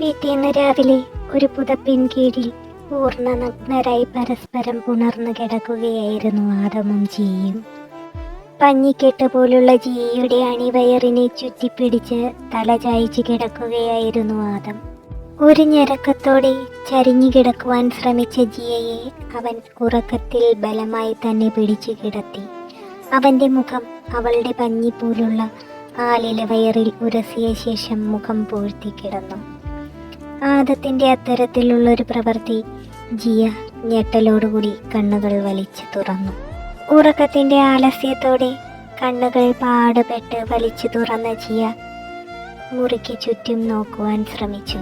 പിറ്റേന്ന് രാവിലെ ഒരു പുതപ്പിൻ കീഴിൽ പൂർണ നഗ്നരായി പരസ്പരം പുണർന്നു കിടക്കുകയായിരുന്നു ആദമും ജിയും. പഞ്ഞിക്കെട്ട് പോലുള്ള ജിയുടെ അണിവയറിനെ ചുറ്റിപ്പിടിച്ച് തല ചായച്ചു കിടക്കുകയായിരുന്നു ആദം. ഒരു ഞരക്കത്തോടെ ചരിഞ്ഞു കിടക്കുവാൻ ശ്രമിച്ച ജിയയെ അവൻ ഉറക്കത്തിൽ ബലമായി തന്നെ പിടിച്ചു കിടത്തി. അവന്റെ മുഖം അവളുടെ പഞ്ഞിപ്പോലുള്ള ആലില വയറിൽ ഉരസിയ ശേഷം മുഖം പൂഴ്ത്തി കിടന്നു. ആദത്തിന്റെ അത്തരത്തിലുള്ള ഒരു പ്രവൃത്തി. ജിയ ഞെട്ടലോടുകൂടി കണ്ണുകൾ വലിച്ചു തുറന്നു. ഉറക്കത്തിന്റെ ആലസ്യത്തോടെ കണ്ണുകൾ പാടുപെട്ട് വലിച്ചു തുറന്ന ജിയ മുറിക്ക് ചുറ്റും നോക്കുവാൻ ശ്രമിച്ചു.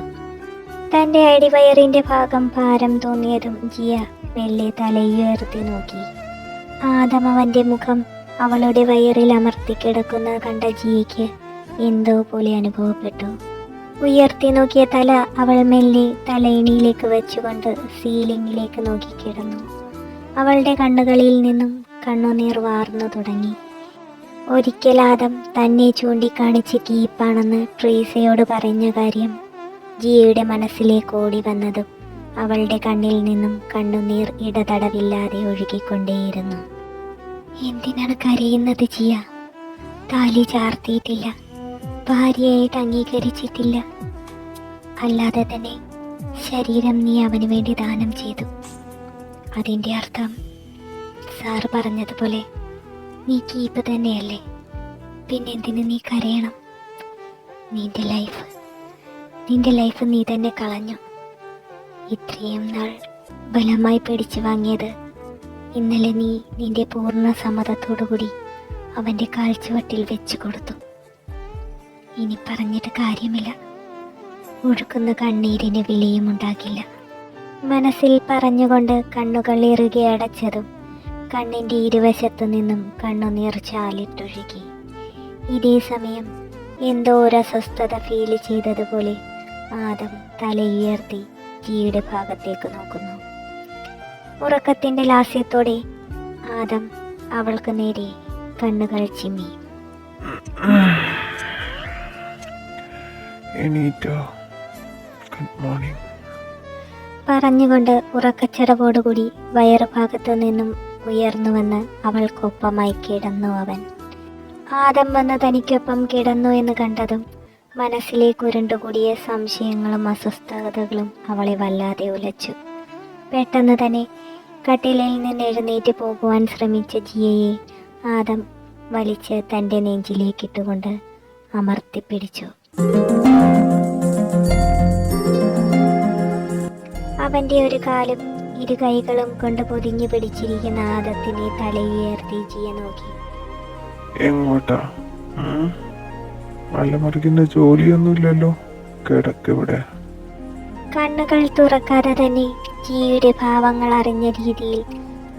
തന്റെ അടിവയറിന്റെ ഭാഗം ഭാരം തോന്നിയതും ജിയ മെല്ലെ തലയുയർത്തി നോക്കി. ആദം അവന്റെ മുഖം അവളുടെ വയറിൽ അമർത്തി കിടക്കുന്ന കണ്ട ജിയയ്ക്ക് എന്തോ പോലെ അനുഭവപ്പെട്ടു. ഉയർത്തി നോക്കിയ തല അവൾ മെല്ലെ തലയിണിയിലേക്ക് വെച്ചുകൊണ്ട് സീലിംഗിലേക്ക് നോക്കിക്കിടന്നു അവളുടെ കണ്ണുകളിൽ നിന്നും കണ്ണുനീർ വാർന്നു തുടങ്ങി. ഒരിക്കലാദം തന്നെ ചൂണ്ടിക്കാണിച്ച് കീപ്പാണെന്ന് ട്രീസയോട് പറഞ്ഞ കാര്യം ജിയയുടെ മനസ്സിലേക്ക് ഓടി വന്നതും അവളുടെ കണ്ണിൽ നിന്നും കണ്ണുനീർ ഇടതടവില്ലാതെ ഒഴുകിക്കൊണ്ടേയിരുന്നു. എന്തിനാണ് കരയുന്നത് ജിയ? താലി ചാർത്തിയിട്ടില്ല. ഭാര്യയായിട്ട് അംഗീകരിച്ചിട്ടില്ല. അല്ലാതെ തന്നെ ശരീരം നീ അവന് വേണ്ടി ദാനം ചെയ്തു. അതിന്റെ അർത്ഥം സാർ പറഞ്ഞതുപോലെ നീ കീപ്പ് തന്നെയല്ലേ. പിന്നെ എന്തിനു നീ കരയണം? നിന്റെ ലൈഫ് നിന്റെ ലൈഫ് നീ തന്നെ കളഞ്ഞു. ഇത്രയും നാൾ ബലമായി പിടിച്ചു വാങ്ങിയത് ഇന്നലെ നീ നിന്റെ പൂർണ സമ്മതത്തോടുകൂടി അവന്റെ കാഴ്ചവട്ടിൽ വെച്ചു കൊടുത്തു. ഇനി പറഞ്ഞിട്ട് കാര്യമില്ല. ഒഴുക്കുന്ന കണ്ണീരിന് വിലയും ഉണ്ടാകില്ല. മനസ്സിൽ പറഞ്ഞുകൊണ്ട് കണ്ണുകൾ ഇറുകെ അടച്ചതും കണ്ണിന്റെ ഇരുവശത്തു നിന്നും കണ്ണുനീർ ചാലിട്ടൊഴുകി. ഇതേ സമയം എന്തോ ഒരു അസ്വസ്ഥത ഫീൽ ചെയ്തതുപോലെ ആദം തലയുയർത്തി ജിയുടെ ഭാഗത്തേക്ക് നോക്കുന്നു. ഉറക്കത്തിന്റെ ലാസ്യത്തോടെ ആദം അവൾക്ക് നേരെ കണ്ണുകൾ ചിമ്മി. എണീറ്റോ? ഗുഡ് മോർണിംഗ് പറഞ്ഞുകൊണ്ട് ഉറക്കച്ചടവോടുകൂടി വയറുഭാഗത്തു നിന്നും ഉയർന്നു വന്ന് അവൾക്കൊപ്പമായി കിടന്നു അവൻ. ആദം വന്ന് തനിക്കൊപ്പം കിടന്നു എന്ന് കണ്ടതും മനസ്സിലേക്ക് ഉരുണ്ടുകൂടിയ സംശയങ്ങളും അസ്വസ്ഥതകളും അവളെ വല്ലാതെ ഉലച്ചു. പെട്ടെന്ന് തന്നെ കട്ടിലിൽ നിന്ന് എഴുന്നേറ്റ് പോകുവാൻ ശ്രമിച്ച ജിയയെ ആദം വലിച്ച് തന്റെ നെഞ്ചിലേക്കിട്ടുകൊണ്ട് അമർത്തിപ്പിടിച്ചു. അവന്റെ ഒരു കാലും ഇരു കൈകളും കൊണ്ട് പൊതിഞ്ഞു പിടിച്ചിരിക്കുന്ന ആദത്തിനെ തലയുയർത്തി ജിയ നോക്കി. എങ്ങോട്ടാ? മലമറിക്കുന്ന ജോലിയൊന്നുമില്ലല്ലോ? കിടക്കിവിടെ. കണ്ണുകൾ തുറക്കാതെ തന്നെ ജിയുടെ ഭാവങ്ങൾ അറിഞ്ഞ രീതിയിൽ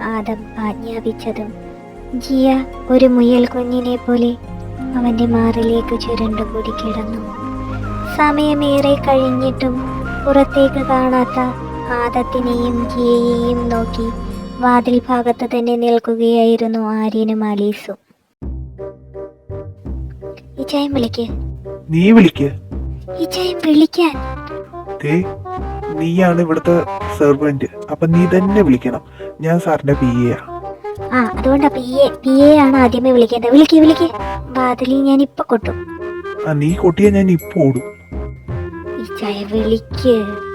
ആദം ആജ്ഞാപിച്ചതും ജിയ ഒരു മുയൽ കുഞ്ഞിനെ പോലെ അവന്റെ മാറിലേക്ക് ചുരുണ്ടുകൂടി കിടന്നു. സമയമേറെ കഴിഞ്ഞിട്ടും പുറത്തേക്ക് കാണാത്ത ആദത്തിനെയും ജിയയെയും നോക്കി വാതിൽ ഭാഗത്ത് തന്നെ നിൽക്കുകയായിരുന്നു ആര്യനും ആലീസും. ഇച്ചായം വിളിക്ക്. നീ വിളിക്ക്. ഇച്ചായം വിളിക്കാൻ. നീയാണ് ഇവിടുത്തെ സെർവന്റ് അപ്പൊ നീ തന്നെ വിളിക്കണം. ഞാൻ സാറിന്റെ പി എ ആ. അതുകൊണ്ടാ പി എ പി എ ആണ് ആദ്യമേ വിളിക്കേണ്ടത്. വിളിക്ക് വിളിക്ക്. വാതിലിൽ ഞാൻ ഇപ്പൊ കൊട്ടും. ആ നീ കൊട്ടിയ ഞാൻ ഇപ്പൊ ഓടും. വിളിക്ക്.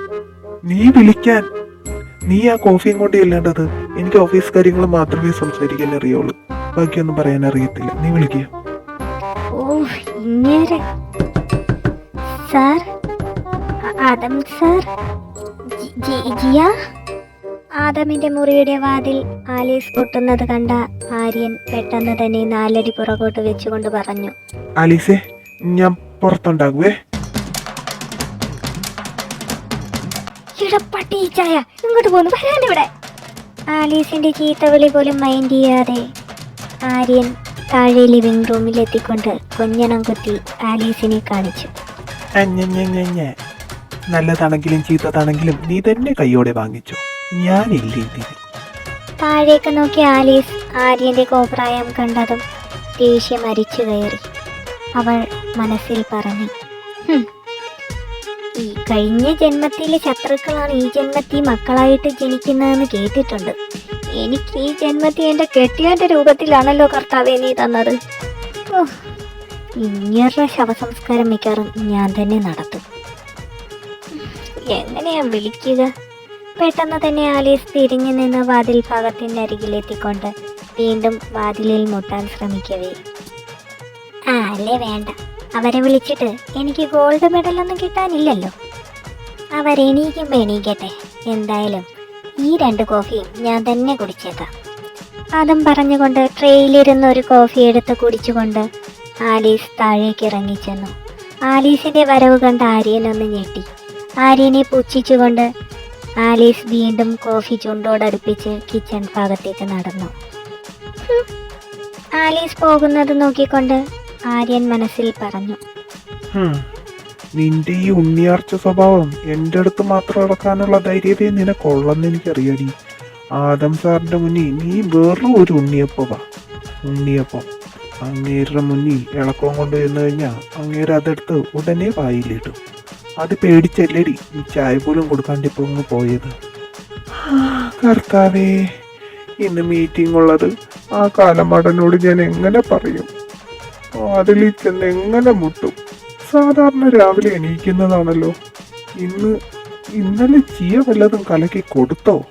നീ വിളിക്കാൻ. നീ ആ കോഫിയും കൊണ്ട് ചെല്ലേണ്ടത് എനിക്ക് ഓഫീസ് കാര്യങ്ങൾ മാത്രമേ സംസാരിക്കാൻ അറിയുള്ളൂ. ബാക്കിയൊന്നും പറയാൻ അറിയത്തില്ല. നീ വിളിക്ക. ഓ ഇങ്ങനെ. സാർ ആ- ആദം സാർ ജി- ജി- ജിയ. ആദമിന്റെ മുറിയുടെ വാതിൽ ആലീസ് പൊട്ടുന്നത് കണ്ട ആര്യൻ പെട്ടെന്ന് തന്നെ നാലടി പുറകോട്ട് വെച്ചുകൊണ്ട് പറഞ്ഞു. ആലീസേ ഞാൻ പുറത്തുണ്ടാകുവേ. എടാ പട്ടി ചായ. ഇങ്ങോട്ട് പോന്നു വരാനിവിടെ. ആലീസിന്റെ ചീത്തവിളി പോലും മൈൻഡ് ചെയ്യാതെ ആര്യൻ താഴെ ലിവിംഗ് റൂമിൽ എത്തിക്കൊണ്ട് കൊഞ്ഞണം കുത്തി ആലീസിനെ കാണിച്ചു. നല്ലതാണെങ്കിലും ചീത്തതാണെങ്കിലും നീ തന്നെ കൈയോടെ വാങ്ങിച്ചു. ഞാനില്ലേ ഇതിന്. താഴേക്ക് നോക്കി ആലീസ് ആര്യന്റെ കോപ്രായം കണ്ടതും ദേഷ്യം അരിച്ചു കയറി. അവൾ മനസ്സിൽ പറഞ്ഞു "ഹും, ഈ കഴിഞ്ഞ ജന്മത്തിലെ ശത്രുക്കളാണ് ഈ ജന്മത്തിൽ മക്കളായിട്ട് ജനിക്കുന്നതെന്ന് കേട്ടിട്ടുണ്ട്. എനിക്ക് ഈ ജന്മത്തിൽ എന്റെ കെട്ടിയവന്റെ രൂപത്തിലാണല്ലോ കർത്താവെ നീ തന്നത്. ഇങ്ങനെ ശവസംസ്കാരം മിക്കാറും ഞാൻ തന്നെ നടത്തും. എങ്ങനെയാ വിളിക്കുക? പെട്ടെന്ന് തന്നെ ആലീസ് തിരിഞ്ഞു നിന്ന് വാതിൽ ഭാഗത്തിന്റെ അരികിലെത്തിക്കൊണ്ട് വീണ്ടും വാതിലിൽ മുട്ടാൻ ശ്രമിക്കവേ. ആ അല്ലേ വേണ്ട. അവരെ വിളിച്ചിട്ട് എനിക്ക് ഗോൾഡ് മെഡലൊന്നും കിട്ടാനില്ലല്ലോ. അവരെണീക്കുമ്പോൾ എണീക്കട്ടെ. എന്തായാലും ഈ രണ്ട് കോഫിയും ഞാൻ തന്നെ കുടിച്ചേക്കാം. അതും പറഞ്ഞുകൊണ്ട് ട്രെയിലിരുന്ന് ഒരു കോഫി എടുത്ത് കുടിച്ചുകൊണ്ട് ആലീസ് താഴേക്ക് ഇറങ്ങിച്ചെന്നു ആലീസിന്റെ വരവ് കണ്ട് ആര്യനൊന്ന് ഞെട്ടി. ആര്യനെ പുച്ഛിച്ചുകൊണ്ട് ആലീസ് വീണ്ടും കോഫി ചുണ്ടോടടുപ്പിച്ച് കിച്ചൺ ഭാഗത്തേക്ക് നടന്നു. ആലീസ് പോകുന്നത് നോക്കിക്കൊണ്ട് ആര്യൻ മനസ്സിൽ പറഞ്ഞു. നിന്റെ ഈ ഉണ്ണിയാർച്ച സ്വഭാവം എന്റെ അടുത്ത് മാത്രം അടക്കാനുള്ള ധൈര്യതയെ നിനക്കൊള്ളെന്ന് എനിക്കറിയാടി. ആദം സാറിന്റെ മുന്നിൽ നീ വെറും ഒരു ഉണ്ണിയപ്പവാ ഉണ്ണിയപ്പം അങ്ങേരുടെ മുന്നിൽ ഇളക്കം കൊണ്ട് ചെന്ന് കഴിഞ്ഞാൽ അങ്ങേര് അതെടുത്ത് ഉടനെ വായിലിടും. അത് പേടിച്ചല്ലേടി ഈ ചായ പോലും കൊടുക്കാണ്ട് ഇപ്പൊ ഒന്ന് പോയത്. കർത്താവേ ഇന്ന് മീറ്റിംഗ് ഉള്ളത് ആ കാലമടനോട് ഞാൻ എങ്ങനെ പറയും? അതിൽ ചെന്ന് എങ്ങനെ മുട്ടും? സാധാരണ രാവിലെ എണീക്കുന്നതാണല്ലോ. ഇന്ന് ഇന്നലെ ചിയ വല്ലതും കലക്കി കൊടുത്തോ?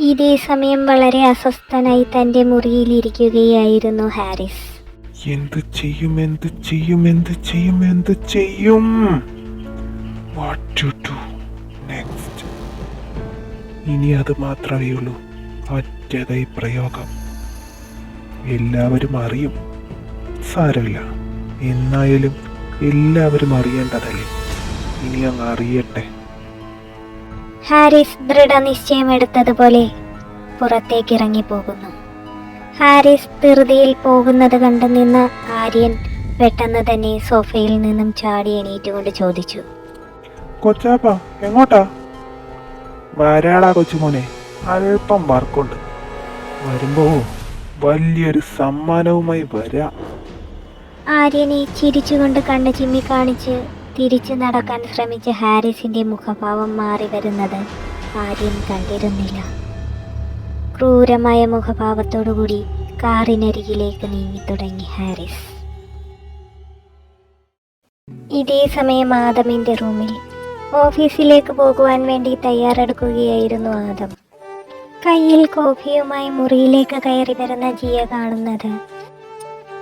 ഇതേ സമയം വളരെ അസ്വസ്ഥനായി തന്റെ മുറിയിലിരിക്കുകയായിരുന്നു ഹാരിസ്. എന്ത് ചെയ്യും എന്ത് ചെയ്യും എന്ത് ചെയ്യും എന്ത് ചെയ്യും? വാട്ട് ടു ഡു നെക്സ്റ്റ് ഇനി അത് മാത്രമേ ഉള്ളൂ ഒറ്റതൈ പ്രയോഗം. എല്ലാവരും അറിയും. സാരമില്ല. എന്നായാലും എല്ലാവരും അറിയേണ്ടതല്ലേ? ഇനി അങ്ങ് അറിയട്ടെ. ഹാരിസ് ദൃഢനിശ്ചയമെടുത്തതുപോലെ പുറത്തേക്ക് ഇറങ്ങി പോകുന്നു ഹാരിസ് ധൃതിയിൽ പോകുന്നത് കണ്ടു നിന്ന ആര്യൻ പെട്ടെന്ന് തന്നെ സോഫയിൽ നിന്നും ചാടി എണീറ്റുകൊണ്ട് ചോദിച്ചു. കൊച്ചാപ്പ എങ്ങോട്ടാ? വരാടാ കൊച്ചുമോനെ. അല്പം വർക്കുണ്ട്. വരുമ്പോ വലിയൊരു സമ്മാനവുമായി വരാം. ആര്യനെ ചിരിച്ചുകൊണ്ട് കണ്ണു ചിമ്മി കാണിച്ച് തിരിച്ചു നടക്കാൻ ശ്രമിച്ച ഹാരിസിന്റെ മുഖഭാവം മാറി വരുന്നത് ആര്യൻ കണ്ടിരുന്നില്ല. ക്രൂരമായ മുഖഭാവത്തോടുകൂടി കാറിനരികിലേക്ക് നീങ്ങി തുടങ്ങി ഹാരിസ്. ഇതേ സമയം ആദമിന്റെ റൂമിൽ ഓഫീസിലേക്ക് പോകുവാൻ വേണ്ടി തയ്യാറെടുക്കുകയായിരുന്നു ആദം. കയ്യിൽ കോഫിയുമായി മുറിയിലേക്ക് കയറി വരുന്ന ജിയ കാണുന്നത്.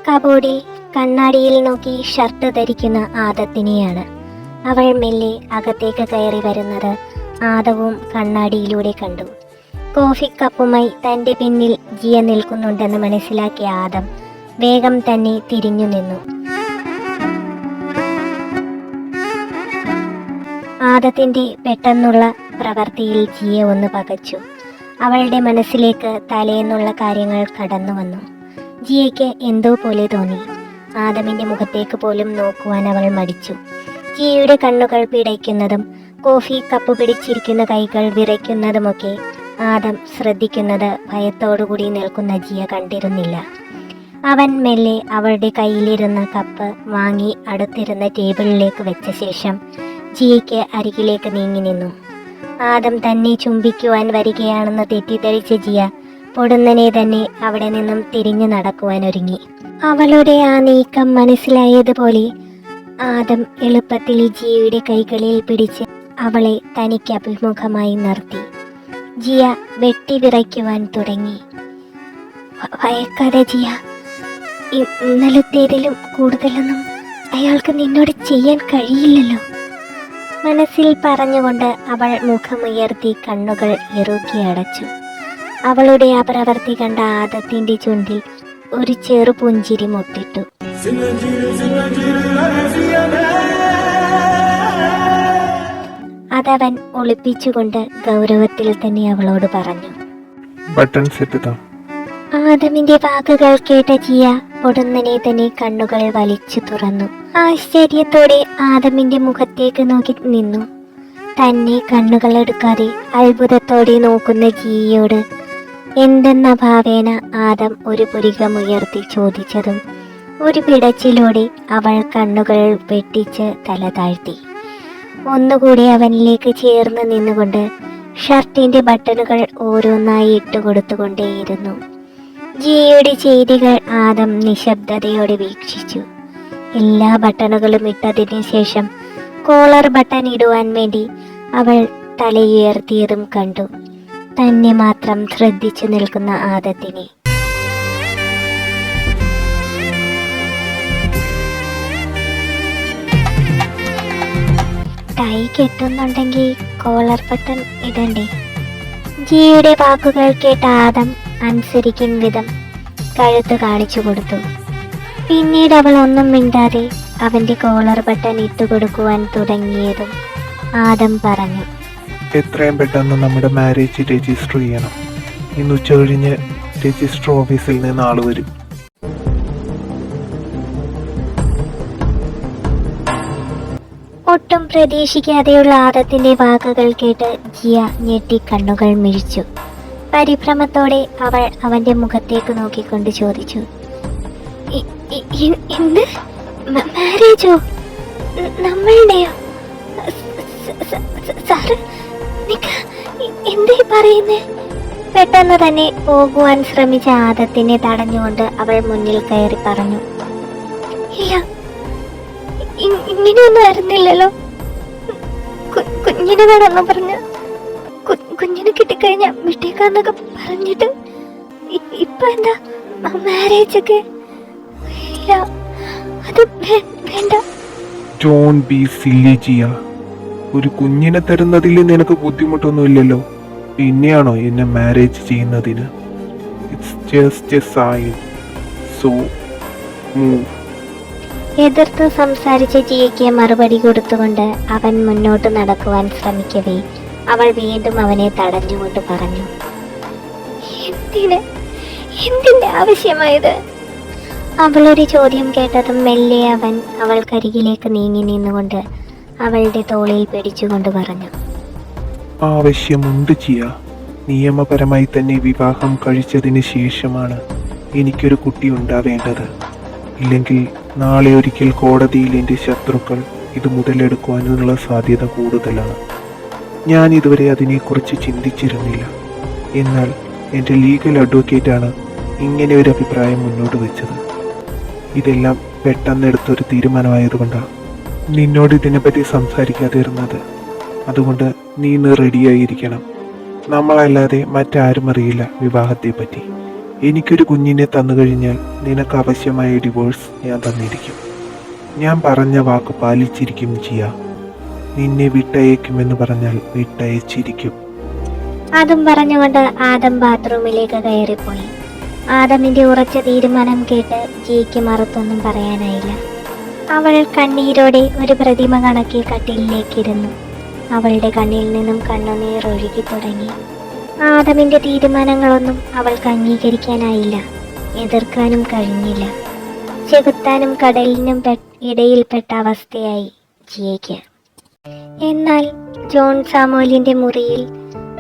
കബോർഡിൽ കണ്ണാടിയിൽ നോക്കി ഷർട്ട് ധരിക്കുന്ന ആദത്തിനെയാണ്. അവൾ മെല്ലെ അകത്തേക്ക് കയറി വരുന്നത് ആദവും കണ്ണാടിയിലൂടെ കണ്ടു. കോഫി കപ്പുമായി തന്റെ പിന്നിൽ ജിയ നിൽക്കുന്നുണ്ടെന്ന് മനസ്സിലാക്കിയ ആദം വേഗം തന്നെ തിരിഞ്ഞു നിന്നു. ആദത്തിന്റെ പെട്ടെന്നുള്ള പ്രവൃത്തിയിൽ ജിയ ഒന്ന് പകച്ചു. അവളുടെ മനസ്സിലേക്ക് തലേന്നുള്ള കാര്യങ്ങൾ കടന്നു വന്നു. ജിയയ്ക്ക് എന്തോ പോലെ തോന്നി. ആദമിന്റെ മുഖത്തേക്ക് പോലും നോക്കുവാൻ അവൾ മടിച്ചു. ജിയയുടെ കണ്ണുകൾ പിടയ്ക്കുന്നതും കോഫി കപ്പ് പിടിച്ചിരിക്കുന്ന കൈകൾ വിറയ്ക്കുന്നതുമൊക്കെ ആദം ശ്രദ്ധിക്കുന്നത് ഭയത്തോടുകൂടി നിൽക്കുന്ന ജിയ കണ്ടിരുന്നില്ല. അവൻ മെല്ലെ അവളുടെ കയ്യിലിരുന്ന കപ്പ് വാങ്ങി അടുത്തിരുന്ന ടേബിളിലേക്ക് വെച്ച ശേഷം ജിയയ്ക്ക് അരികിലേക്ക് നീങ്ങി നിന്നു. ആദം തന്നെ ചുംബിക്കുവാൻ വരികയാണെന്ന് തെറ്റിദ്ധരിച്ച ജിയ പൊടുന്നനെ തന്നെ അവിടെ നിന്നും തിരിഞ്ഞു നടക്കുവാൻ ഒരുങ്ങി. അവളുടെ ആ നീക്കം മനസ്സിലായതുപോലെ ആദം എളുപ്പത്തിൽ ജിയയുടെ കൈകളിൽ പിടിച്ച് അവളെ തനിക്ക് അഭിമുഖമായി നിർത്തി. ജിയ വെട്ടിവിറയ്ക്കുവാൻ തുടങ്ങി. "ഭ- ഭയക്കാതെ ജിയ ഇന്നലത്തേതിലും കൂടുതലൊന്നും അയാൾക്ക് നിന്നോട് ചെയ്യാൻ കഴിയില്ലല്ലോ. മനസ്സിൽ പറഞ്ഞുകൊണ്ട് അവൾ മുഖമുയർത്തി കണ്ണുകൾ ഇറുക്കി അടച്ചു. അവളുടെ ആ പ്രവൃത്തി കണ്ട ആദത്തിന്റെ ചുണ്ടിൽ ഒരു ചെറു പുഞ്ചിരി മുട്ടിട്ടു. അതവൻ ഒളിപ്പിച്ചുകൊണ്ട് ഗൗരവത്തിൽ തന്നെ അവളോട് പറഞ്ഞു. ബട്ടൺ സെറ്റ് ആദമിന്റെ വാക്കുകൾ കേട്ട ജിയ ഉടനെ തന്നെ കണ്ണുകൾ വലിച്ചു തുറന്നു. ആശ്ചര്യത്തോടെ ആദമിന്റെ മുഖത്തേക്ക് നോക്കി നിന്നു. തന്നെ കണ്ണുകൾ എടുക്കാതെ അത്ഭുതത്തോടെ നോക്കുന്ന ജിയയോട് എന്തെന്ന ഭാവേന? ആദം ഒരു പുരികമുയർത്തി ചോദിച്ചതും ഒരു പിടച്ചിലൂടെ അവൾ കണ്ണുകൾ വെട്ടിച്ച് തല താഴ്ത്തി. ഒന്നുകൂടി അവനിലേക്ക് ചേർന്ന് നിന്നുകൊണ്ട് ഷർട്ടിന്റെ ബട്ടണുകൾ ഓരോന്നായി ഇട്ടുകൊടുത്തുകൊണ്ടേയിരുന്നു. ജിയയുടെ ചെയ്തികൾ ആദം നിശബ്ദതയോടെ വീക്ഷിച്ചു. എല്ലാ ബട്ടണുകളും ഇട്ടതിന് ശേഷം കോളർ ബട്ടൺ ഇടുവാൻ വേണ്ടി അവൾ തലയുയർത്തിയതും കണ്ടു. തന്നെ മാത്രം ശ്രദ്ധിച്ചു നിൽക്കുന്ന ആദത്തിനെ. ടൈ കെട്ടുന്നുണ്ടെങ്കിൽ കോളർ ബട്ടൺ ഇടണ്ടേ? ജിയുടെ വാക്കുകൾ കേട്ട ആദം അനുസരിക്കും വിധം കഴുത്ത് കാണിച്ചു കൊടുത്തു. പിന്നീട് അവൾ ഒന്നും മിണ്ടാതെ അവന്റെ കോളർ ബട്ടൺ ഇട്ടുകൊടുക്കുവാൻ തുടങ്ങിയതും ആദം പറഞ്ഞു എത്രയും പെട്ടെന്ന് നമ്മുടെ മാരേജ് രജിസ്റ്റർ ചെയ്യണം. ഇന്ന് ഉച്ച കഴിഞ്ഞ് രജിസ്റ്റർ ഓഫീസിൽ നിന്ന് ആൾ വരും. ഒട്ടും പ്രതീക്ഷിക്കാതെയുള്ള ആദത്തിന്റെ വാക്കുകൾ കേട്ട് ജിയ ഞെട്ടി കണ്ണുകൾ മിഴിച്ചു. പരിഭ്രമത്തോടെ അവൾ അവന്റെ മുഖത്തേക്ക് നോക്കിക്കൊണ്ട് ചോദിച്ചു. "ഇ- ഇ- ഇ- എന്ത് മാരേജോ? നമ്മളുടെയോ? എന്തേ പറയുന്നേ? പെട്ടെന്ന് തന്നെ പോകുവാൻ ശ്രമിച്ച ആദത്തിനെ തടഞ്ഞുകൊണ്ട് അവൾ മുന്നിൽ കയറി പറഞ്ഞു. ഇല്ല ഇങ്ങനെയൊന്നും ആയിരുന്നില്ലല്ലോ. കുഞ്ഞിനെ വേണമെന്ന് പറഞ്ഞ് കുഞ്ഞിനെ കിട്ടിക്കഴിഞ്ഞാ വിട്ടേക്കാന്നൊക്കെ പറഞ്ഞിട്ട് ഇപ്പൊ എന്താ മാരേജ് ഒക്കെ? ഇല്ല. അത് വേണ്ട. John be silly Jiya. ഒരു കുഞ്ഞിനെ തരുന്നതിൽ നിനക്ക് ബുദ്ധിമുട്ടൊന്നുമില്ലല്ലോ. പിന്നെയാണോ എന്നെ മാരേജ് ചെയ്യുന്നതിന്? It's just a sign so move എതിർത്ത് സംസാരിച്ച ജിയയ്ക്ക് മറുപടി കൊടുത്തുകൊണ്ട് അവൻ മുന്നോട്ട് നടക്കുവാൻ ശ്രമിക്കവേ. അവൾ വീണ്ടും അവനെ തടഞ്ഞുകൊണ്ട് പറഞ്ഞു എന്തിന്? എന്തിന്റെ ആവശ്യമായത്? അവളൊരു ചോദ്യം കേട്ടതും മെല്ലെ അവൻ അവൾക്കരികിലേക്ക് നീങ്ങി നിന്നുകൊണ്ട് അവളുടെ തോളിൽ പിടിച്ചുകൊണ്ട് പറഞ്ഞു ആവശ്യമുണ്ട് ചിയ. നിയമപരമായി തന്നെ വിവാഹം കഴിച്ചതിന് ശേഷമാണ് എനിക്കൊരു കുട്ടി ഉണ്ടാവേണ്ടത്. ഇല്ലെങ്കിൽ നാളെ ഒരിക്കൽ കോടതിയിൽ എന്റെ ശത്രുക്കൾ ഇത് മുതലെടുക്കുവാനുള്ള സാധ്യത കൂടുതലാണ്. ഞാൻ ഇതുവരെ അതിനെക്കുറിച്ച് ചിന്തിച്ചിരുന്നില്ല. എന്നാൽ എന്റെ ലീഗൽ അഡ്വക്കേറ്റാണ് ഇങ്ങനെ ഒരു അഭിപ്രായം മുന്നോട്ട് വെച്ചത്. ഇതെല്ലാം പെട്ടെന്ന് എടുത്തൊരു തീരുമാനമായതുകൊണ്ടാണ് നിന്നോട് ഇതിനെപ്പറ്റി സംസാരിക്കാതെ ഇരുന്നത് അതുകൊണ്ട് നീ ഇന്ന് റെഡിയായിരിക്കണം. നമ്മളല്ലാതെ മറ്റാരും അറിയില്ല വിവാഹത്തെപ്പറ്റി. എനിക്കൊരു കുഞ്ഞിനെ തന്നു കഴിഞ്ഞാൽ നിനക്ക് ആവശ്യമായ ഡിവോഴ്സ് ഞാൻ തന്നിരിക്കും. ഞാൻ പറഞ്ഞ വാക്ക് പാലിച്ചിരിക്കും ജിയ. നിന്നെ വിട്ടയക്കുമെന്ന് പറഞ്ഞാൽ വിട്ടയച്ചിരിക്കും. അതും പറഞ്ഞുകൊണ്ട് ആദം ബാത്റൂമിലേക്ക് കയറിപ്പോയി. ആദമിന്റെ ഉറച്ച തീരുമാനം കേട്ട് ജിയ്ക്ക് മറുത്തൊന്നും പറയാനായില്ല. അവൾ കണ്ണീരോടെ ഒരു പ്രതിമ കണക്കി കട്ടിലിലേക്കിരുന്നു. അവളുടെ കണ്ണിൽ നിന്നും കണ്ണുനീർ ഒഴുകി തുടങ്ങി. ആദമിന്റെ തീരുമാനങ്ങളൊന്നും അവൾക്ക് അംഗീകരിക്കാനായില്ല. എതിർക്കാനും കഴിഞ്ഞില്ല. ചെകുത്താനും കടലിനും ഇടയിൽപ്പെട്ട അവസ്ഥയായി ജിയയ്ക്ക് എന്നാൽ ജോൺ സാമുവലിന്റെ മുറിയിൽ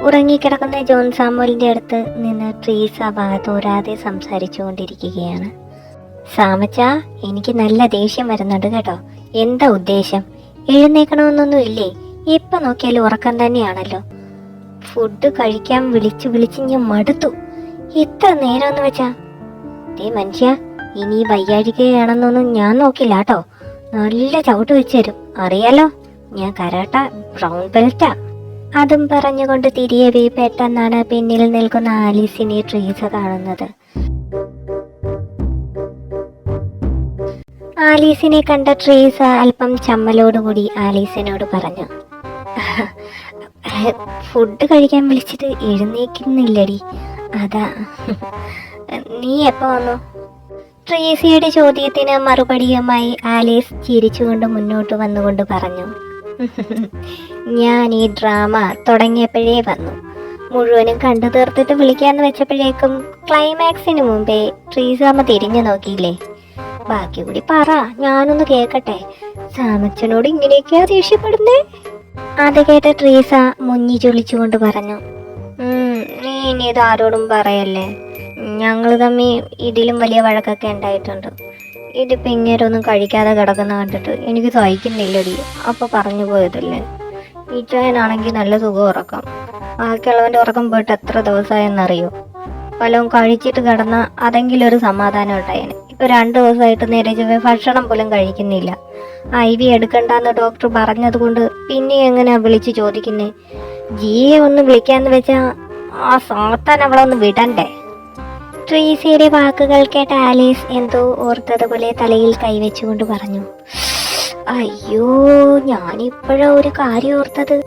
ഉറങ്ങിക്കിടക്കുന്ന ജോൺ സാമുവലിന്റെ അടുത്ത് നിന്ന് ട്രീസ വാതോരാതെ സംസാരിച്ചുകൊണ്ടിരിക്കുകയാണ്. സാമച്ച എനിക്ക് നല്ല ദേഷ്യം വരുന്നുണ്ട് കേട്ടോ. എന്താ ഉദ്ദേശം? എഴുന്നേക്കണമെന്നൊന്നും ഇല്ലേ എപ്പോ നോക്കിയാലും ഉറക്കം തന്നെയാണല്ലോ. ഫുഡ് കഴിക്കാൻ വിളിച്ചു വിളിച്ച് ഞാൻ മടുത്തു. എത്ര നേരമെന്ന് വെച്ചാ? ദേ മനുഷ്യ ഇനി വയ്യാഴികയാണെന്നൊന്നും ഞാൻ നോക്കില്ല കേട്ടോ. നല്ല ചവിട്ട് വെച്ച് തരും. അറിയാലോ? ഞാൻ കരാട്ട ബ്രൗൺ ബെൽറ്റാ അതും പറഞ്ഞുകൊണ്ട് തിരിയവേ പെട്ടെന്നാണ് പിന്നിൽ നിൽക്കുന്ന ആലീസിനെ ട്രീസ കാണുന്നത്. ആലീസിനെ കണ്ട ട്രീസ അല്പം ചമ്മലോടുകൂടി ആലീസിനോട് പറഞ്ഞു ഫുഡ് കഴിക്കാൻ വിളിച്ചിട്ട് എഴുന്നേക്കുന്നില്ലടി അതാ നീ എപ്പോ വന്നു? ട്രീസിയുടെ ചോദ്യത്തിന് മറുപടിയുമായി ആലീസ് ചിരിച്ചുകൊണ്ട് മുന്നോട്ട് വന്നുകൊണ്ട് പറഞ്ഞു ഞാൻ ഈ ഡ്രാമ തുടങ്ങിയപ്പോഴേ വന്നു. മുഴുവനും കണ്ടു തീർത്തിട്ട് വിളിക്കാന്ന് വെച്ചപ്പോഴേക്കും ക്ലൈമാക്സിന് മുമ്പേ ട്രീസാമ തിരിഞ്ഞു നോക്കിയില്ലേ? ബാക്കി കൂടി പറ ഞാനൊന്ന് കേക്കട്ടെ സാമച്ചനോട് ഇങ്ങനെയൊക്കെയാ ദേഷ്യപ്പെടുന്നേ? അത് കേട്ട ട്രീസ മുഞ്ഞി ചൊളിച്ചുകൊണ്ട് പറഞ്ഞു നീ ഇനി ഇത് ആരോടും പറയല്ലേ? ഞങ്ങൾ തമ്മി ഇതിലും വലിയ വഴക്കൊക്കെ ഉണ്ടായിട്ടുണ്ട്. ഇതിപ്പോ ഒന്നും കഴിക്കാതെ കിടക്കുന്ന കണ്ടിട്ട് എനിക്ക് സഹിക്കുന്നില്ലടി. അപ്പൊ പറഞ്ഞു പോയതല്ലേ. ഈച്ചായനാണെങ്കിൽ നല്ല സുഖം ഉറക്കം. ബാക്കിയുള്ളവന്റെ ഉറക്കം പോയിട്ട് എത്ര ദിവസമായെന്നറിയോ? പലവും കഴിച്ചിട്ട് കിടന്ന അതെങ്കിലും ഒരു സമാധാനം ഉണ്ടായേനെ. ഇപ്പൊ രണ്ടു ദിവസമായിട്ട് നേരെ ചൊവ്വേ ഭക്ഷണം പോലും കഴിക്കുന്നില്ല. ഐ വി എടുക്കണ്ടെന്ന് ഡോക്ടർ പറഞ്ഞത് കൊണ്ട് പിന്നെ എങ്ങനെയാ വിളിച്ച് ചോദിക്കുന്നേ? ജിയെ ഒന്ന് വിളിക്കാന്ന് വെച്ചാ ആ സാത്താൻ അവളൊന്ന് വിടണ്ടേ? ട്രീസിയുടെ വാക്കുകൾ കേട്ട ആലീസ് എന്തോ ഓർത്തതുപോലെ തലയിൽ കൈവച്ചുകൊണ്ട് പറഞ്ഞു. അയ്യോ ഞാനിപ്പോഴാ ഒരു കാര്യം ഓർത്തത്.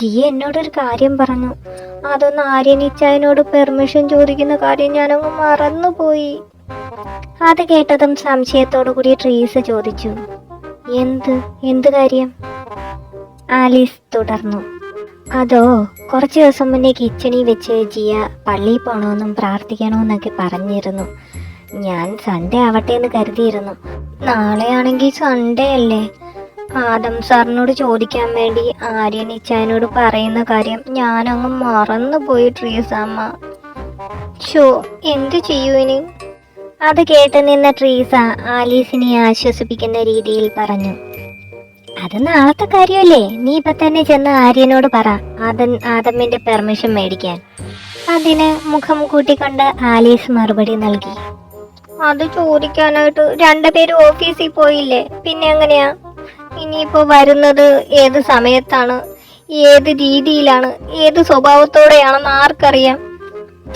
ജി എന്നോടൊരു കാര്യം പറഞ്ഞു. അതൊന്ന് ആര്യനിച്ചായനോട് പെർമിഷൻ ചോദിക്കുന്ന കാര്യം ഞാനങ്ങ് മറന്നുപോയി. അത് കേട്ടതും സംശയത്തോടു കൂടി ട്രീസ് ചോദിച്ചു. എന്ത്? എന്ത് കാര്യം? ആലീസ് തുടർന്നു. അതോ കുറച്ച് ദിവസം മുന്നേ കിച്ചണിൽ വെച്ച് ജിയ പള്ളിയിൽ പോകണമെന്നും പ്രാർത്ഥിക്കണമെന്നൊക്കെ പറഞ്ഞിരുന്നു. ഞാൻ സൺഡേ ആവട്ടെ എന്ന് കരുതിയിരുന്നു. നാളെയാണെങ്കിൽ സൺഡേ അല്ലേ? ആദം സാറിനോട് ചോദിക്കാൻ വേണ്ടി ആര്യൻ ഇച്ചാനോട് പറയുന്ന കാര്യം ഞാനങ്ങ് മറന്നു പോയി ട്രീസാമ്മ. ഷോ എന്തു ചെയ്യൂ ഇനി? അത് കേട്ട് നിന്ന ട്രീസ ആലീസിനെ ആശ്വസിപ്പിക്കുന്ന രീതിയിൽ പറഞ്ഞു. അത് നാളത്തെ കാര്യമല്ലേ? നീ ഇപ്പൊ തന്നെ ചെന്ന് ആര്യനോട് പറ. ആദൻ ആദമിന്റെ പെർമിഷൻ മേടിക്കാൻ. അതിന് മുഖം കൂട്ടിക്കൊണ്ട് ആലീസ് മറുപടി നൽകി. അത് ചോദിക്കാനായിട്ട് രണ്ടുപേരും ഓഫീസിൽ പോയില്ലേ? പിന്നെ എങ്ങനെയാ? ഇനിയിപ്പോ വരുന്നത് ഏത് സമയത്താണ്? ഏത് രീതിയിലാണ്? ഏത് സ്വഭാവത്തോടെയാണെന്ന് ആർക്കറിയാം?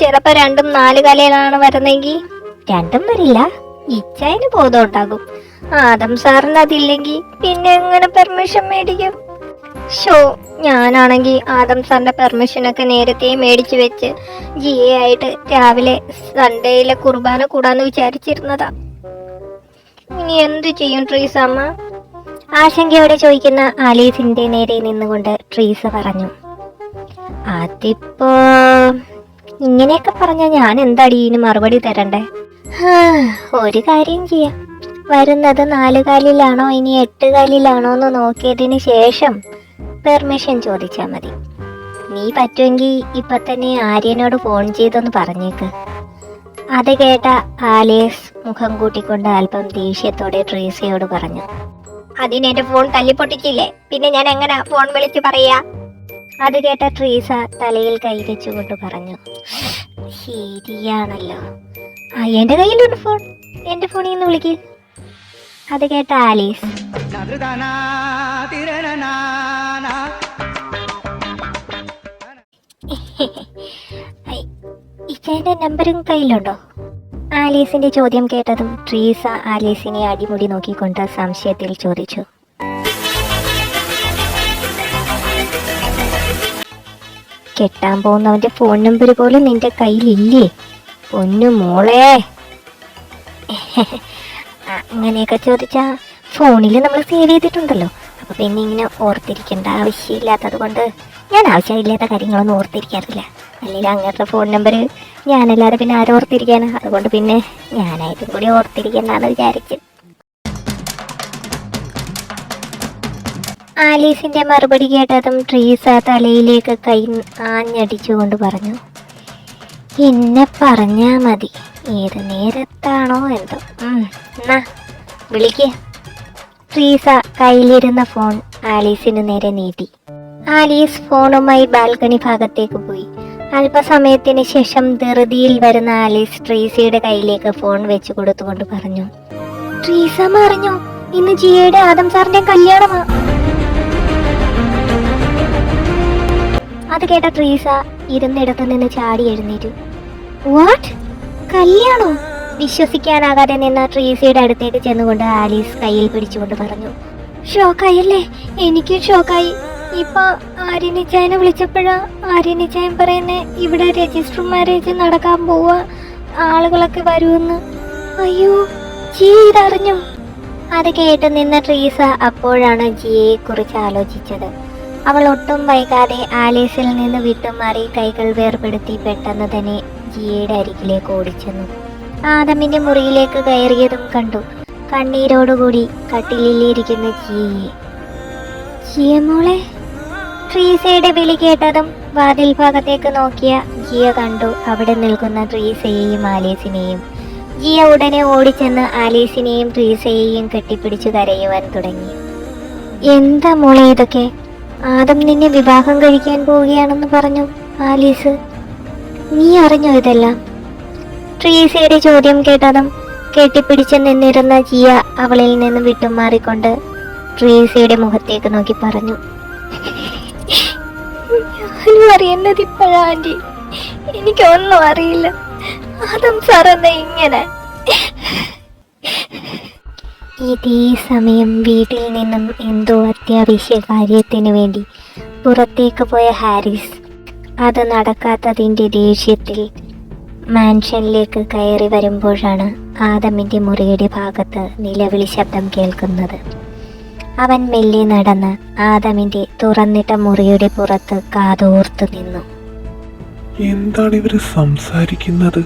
ചിലപ്പോ രണ്ടും നാല് കലയിലാണ് വരുന്നെങ്കിൽ. രണ്ടും വരില്ല. ഇച്ചായന് ബോധം ഉണ്ടാകും. ആദം സാറിന് അതില്ലെങ്കിൽ പിന്നെ എങ്ങനെ പെർമിഷൻ മേടിക്കും? ഷോ ഞാനാണെങ്കിൽ ആദം സാറിന്റെ പെർമിഷനൊക്കെ നേരത്തെ മേടിച്ചു വെച്ച് ജി എ ആയിട്ട് രാവിലെ സൺഡേയിലെ കുർബാന കൂടാന്ന് വിചാരിച്ചിരുന്നതാ. ഇനി എന്തു ചെയ്യും ട്രീസമ്മ ആശങ്കയോടെ ചോദിക്കുന്ന ആലീസിന്റെ നേരെ നിന്നുകൊണ്ട് ട്രീസ പറഞ്ഞു. അതിപ്പോ ഇങ്ങനെയൊക്കെ പറഞ്ഞ ഞാൻ എന്താടി ഇതിന് മറുപടി തരണ്ടേ? ഒരു കാര്യം ചെയ്യാം. വരുന്നത് നാലുകാലിലാണോ ഇനി എട്ട് കാലിലാണോ എന്ന് നോക്കിയതിന് ശേഷം പെർമിഷൻ ചോദിച്ചാൽ മതി. നീ പറ്റുമെങ്കിൽ ഇപ്പം തന്നെ ആര്യനോട് ഫോൺ ചെയ്തൊന്ന് പറഞ്ഞേക്ക്. അത് കേട്ട ആലേസ് മുഖം കൂട്ടിക്കൊണ്ട് അല്പം ദേഷ്യത്തോടെ ട്രീസയോട് പറഞ്ഞു. അതിന് എന്റെ ഫോൺ തല്ലിപ്പൊട്ടിച്ചില്ലേ? പിന്നെ ഞാൻ എങ്ങനെ ഫോൺ വിളിച്ച് പറയാ? അത് കേട്ട ട്രീസ തലയിൽ കൈവച്ചുകൊണ്ട് പറഞ്ഞു. ശരിയാണല്ലോ. ആ എന്റെ കയ്യിലുണ്ട് ഫോൺ എന്റെ ഫോണിൽ നിന്ന് വിളിക്ക്. അത് കേട്ട ആലീസ്. ഇച്ചേന്റെ നമ്പറും കയ്യിലുണ്ടോ? ആലീസിന്റെ ചോദ്യം കേട്ടതും ട്രീസ ആലീസിനെ അടിമുടി നോക്കിക്കൊണ്ട് സംശയത്തിൽ ചോദിച്ചു. കെട്ടാൻ പോകുന്നവന്റെ ഫോൺ നമ്പർ പോലും നിന്റെ കയ്യിലില്ലേ? പൊന്നു മോളെ. അങ്ങനെയൊക്കെ ചോദിച്ചാൽ ഫോണിൽ നമ്മൾ സേവ് ചെയ്തിട്ടുണ്ടല്ലോ. അപ്പോൾ പിന്നെ ഇങ്ങനെ ഓർത്തിരിക്കേണ്ട ആവശ്യമില്ലാത്തത് കൊണ്ട് ഞാൻ ആവശ്യമില്ലാത്ത കാര്യങ്ങളൊന്നും ഓർത്തിരിക്കാറില്ല. അല്ലെങ്കിൽ അങ്ങനത്തെ ഫോൺ നമ്പർ ഞാനല്ലാതെ പിന്നെ ആരും ഓർത്തിരിക്കാനാ. അതുകൊണ്ട് പിന്നെ ഞാനായിട്ടും കൂടി ഓർത്തിരിക്കണ്ടെന്ന് വിചാരിച്ചു. ആലീസിന്റെ മറുപടി കേട്ടതും ട്രീസ തലയിലേക്ക് കൈ ആഞ്ഞടിച്ചുകൊണ്ട് പറഞ്ഞു എന്നെ പറഞ്ഞാ മതി. ഏത് നേരത്താണോ എന്തോ. എന്നാ വിളിക്ക്. ട്രീസ കയ്യിലിരുന്ന ഫോൺ ആലീസിനു നേരെ നീട്ടി. ആലീസ് ഫോണുമായി ബാൽക്കണി ഭാഗത്തേക്ക് പോയി. അല്പസമയത്തിന് ശേഷം ധൃതിയിൽ വരുന്ന ആലീസ് ട്രീസയുടെ കയ്യിലേക്ക് ഫോൺ വെച്ച് കൊടുത്തുകൊണ്ട് പറഞ്ഞു ട്രീസ മറിഞ്ഞു? ഇന്ന് ജിയയുടെ ആദം സാറിന്റെ കല്യാണമാ. അത് കേട്ട ട്രീസ ഇരുന്നിടത്ത് നിന്ന് ചാടി എഴുന്നേറ്റു. വാട്ട് കല്യാണോ? വിശ്വസിക്കാനാകാതെ നിന്ന ട്രീസയുടെ അടുത്തേക്ക് ചെന്നുകൊണ്ട് ആലീസ് കയ്യിൽ പിടിച്ചുകൊണ്ട് പറഞ്ഞു. ഷോക്കായല്ലേ? എനിക്കും ഷോക്കായി. ഇപ്പൊ ആര്യനിച്ചായനെ വിളിച്ചപ്പോഴാ ആര്യനിച്ചായൻ പറയുന്നേ ഇവിടെ രജിസ്റ്റർ മാരേജ് നടക്കാൻ പോവാ. ആളുകളൊക്കെ വരുമെന്ന്. അയ്യോ ജി ഇതറിഞ്ഞോ? അത് കേട്ട് നിന്ന ട്രീസ അപ്പോഴാണ് ജിയെ കുറിച്ച് ആലോചിച്ചത്. അവൾ ഒട്ടും വൈകാതെ ആലീസിൽ നിന്ന് വിട്ടുമാറി കൈകൾ വേർപെടുത്തി പെട്ടെന്ന് തന്നെ ജിയയുടെ അരികിലേക്ക് ഓടിച്ചെന്നു. ആദമിന്റെ മുറിയിലേക്ക് കയറിയതും കണ്ടു. കണ്ണീരോടുകൂടി കട്ടിലിലിരിക്കുന്ന ജിയയെ. ജിയമോളെ ട്രീസയുടെ വിളി കേട്ടതും വാതിൽ ഭാഗത്തേക്ക് നോക്കിയ ജിയ കണ്ടു അവിടെ നിൽക്കുന്ന ട്രീസയെയും ആലീസിനെയും. ജിയ ഉടനെ ഓടിച്ചെന്ന് ആലീസിനെയും ട്രീസയെയും കെട്ടിപ്പിടിച്ചു കരയുവാൻ തുടങ്ങി. എന്താ മോളെ ഇതൊക്കെ? ആദം നിന്നെ വിവാഹം കഴിക്കാൻ പോവുകയാണെന്ന് പറഞ്ഞു ആലീസ്. നീ അറിഞ്ഞോ ഇതെല്ലാം? ട്രീസയുടെ ചോദ്യം കേട്ടതും കെട്ടിപ്പിടിച്ച് നിന്നിരുന്ന ജിയ അവളിൽ നിന്ന് വിട്ടുമാറിക്കൊണ്ട് ട്രീസയുടെ മുഖത്തേക്ക് നോക്കി പറഞ്ഞു. അറിയുന്നത് ഇപ്പോഴാ എനിക്കൊന്നും അറിയില്ല. ആദം സാറെന്താ ഇങ്ങനെ? ഇതേ സമയം വീട്ടിൽ നിന്നും എന്തോ അത്യാവശ്യ കാര്യത്തിന് വേണ്ടി പുറത്തേക്ക് പോയ ഹാരിസ് അത് നടക്കാത്തതിന്റെ ദേഷ്യത്തിൽ മാൻഷനിലേക്ക് കയറി വരുമ്പോഴാണ് ആദമിന്റെ മുറിയുടെ ഭാഗത്ത് നിലവിളി ശബ്ദം കേൾക്കുന്നത്. അവൻ മെല്ലെ നടന്ന് ആദമിന്റെ തുറന്നിട്ട മുറിയുടെ പുറത്ത് കാതോർത്തു നിന്നു. എന്താണ് ഇവർ സംസാരിക്കുന്നത്?